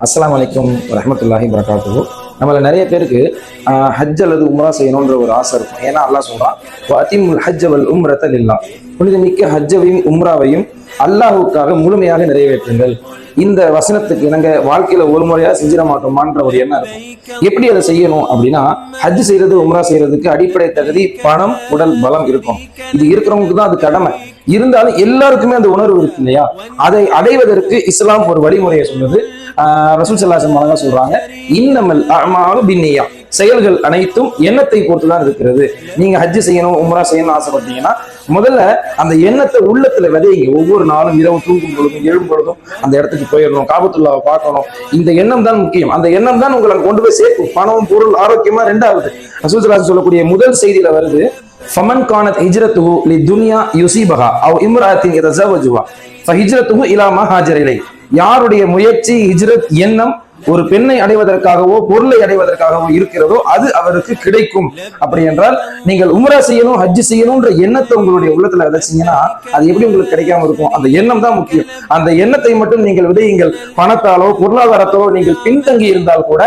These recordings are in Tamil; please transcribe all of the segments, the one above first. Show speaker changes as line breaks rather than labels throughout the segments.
அஸ்லாம் அலைக்கும் ரஹமத்துல்லாஹி வரகாத்துஹு நம்மள நிறைய பேருக்கு ஆஹ், ஹஜ் அல்லது உம்ரா செய்யணுன்ற ஒரு ஆசை இருக்கும். ஏன்னா அல்லாஹ் சொல்றான் அதிமுல் ஹஜ் வல் உம்ரத இல்லா புனிதமிக்க ஹஜ்ஜவையும் உம்ராவையும் அல்லாஹுக்காக முழுமையாக நிறைவேற்றுங்கள். இந்த வசனத்துக்கு நாங்க வாழ்க்கையில ஒரு முறையா செஞ்சிட மாட்டோமான்ற ஒரு எண்ணம் இருக்கும். எப்படி அதை செய்யணும் அப்படின்னா ஹஜ் செய்யறது உம்ரா செய்யறதுக்கு அடிப்படை தகுதி பணம் உடல் பலம் இருக்கும். இது இருக்கிறவங்களுக்கு தான் அது கடமை. இருந்தாலும் எல்லாருக்குமே அந்த உணர்வு இருக்கு இல்லையா? அதை அடைவதற்கு இஸ்லாம் ஒரு வழிமுறையை சொல்லுது. ரசூல் செல்லாசன் அழகா சொல்றாங்க இன்னமல் அமாலும் பின்னியா. செயல்கள் அனைத்தும் எண்ணத்தை பொறுத்து தான் இருக்கிறது. நீங்க ஹஜ் செய்யணும் உம்ரா செய்யணும்னு ஆசைப்பட்டீங்கன்னா முதல்ல அந்த எண்ணத்தை உள்ளத்துல விதைங்க. ஒவ்வொரு நாளும் இரவு தூங்கும் பொழுதும் எழும் பொழுதும் அந்த இடத்துக்கு போயிடணும் காபத்துள்ளாவை பார்க்கணும். இந்த எண்ணம் தான் முக்கியம். அந்த எண்ணம் தான் உங்களை கொண்டு போய் சேர்க்கும். பணம் பொருள் ஆரோக்கியமா ரெண்டாவது. ரசூல் சல்லாசம் சொல்லக்கூடிய முதல் செய்தியில வருது ஃபமன் கானத் ஹிஜ்ரத்துஹு லி துனியா யுசீபஹா அவ் இம்ராத்தின் இதஸவஜுஹா ஃபஹிஜ்ரத்துஹு இலாமா மா இலை யாருடைய முயற்சி ஹிஜ்ரத் எண்ணம் ஒரு பெண்ணை அடைவதற்காகவோ பொருளை அடைவதற்காகவோ இருக்கிறதோ அது அவருக்கு கிடைக்கும். அப்படி என்றால் நீங்கள் உமரா செய்யணும் ஹஜ் செய்யணும்ன்ற எண்ணத்தை உங்களுடைய உள்ளத்துல விதைச்சிங்கன்னா அது எப்படி உங்களுக்கு கிடைக்காம இருக்கும்? அந்த எண்ணம் தான் முக்கியம். அந்த எண்ணத்தை மட்டும் நீங்கள் விதையுங்கள். பணத்தாலோ பொருளாதாரத்தாலோ நீங்கள் பின்தங்கி இருந்தால் கூட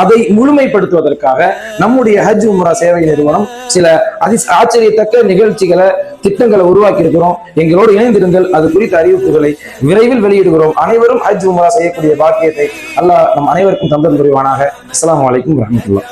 அதை முழுமைப்படுத்துவதற்காக நம்முடைய ஹஜ் உம்ரா சேவை நிறுவனம் சில அதி ஆச்சரியத்தக்க நிகழ்ச்சிகளை திட்டங்களை உருவாக்கி இருக்கிறோம் எங்களோடு இணைந்திருங்கள். அது குறித்த அறிவிப்புகளை விரைவில் வெளியிடுகிறோம். அனைவரும் ஹஜ் உமரா செய்யக்கூடிய பாக்கியத்தை அல்லாஹ் நம் அனைவருக்கும் தந்தம் புரிவானாக. அஸ்லாம் வலைக்கும் வரமத்துல்லா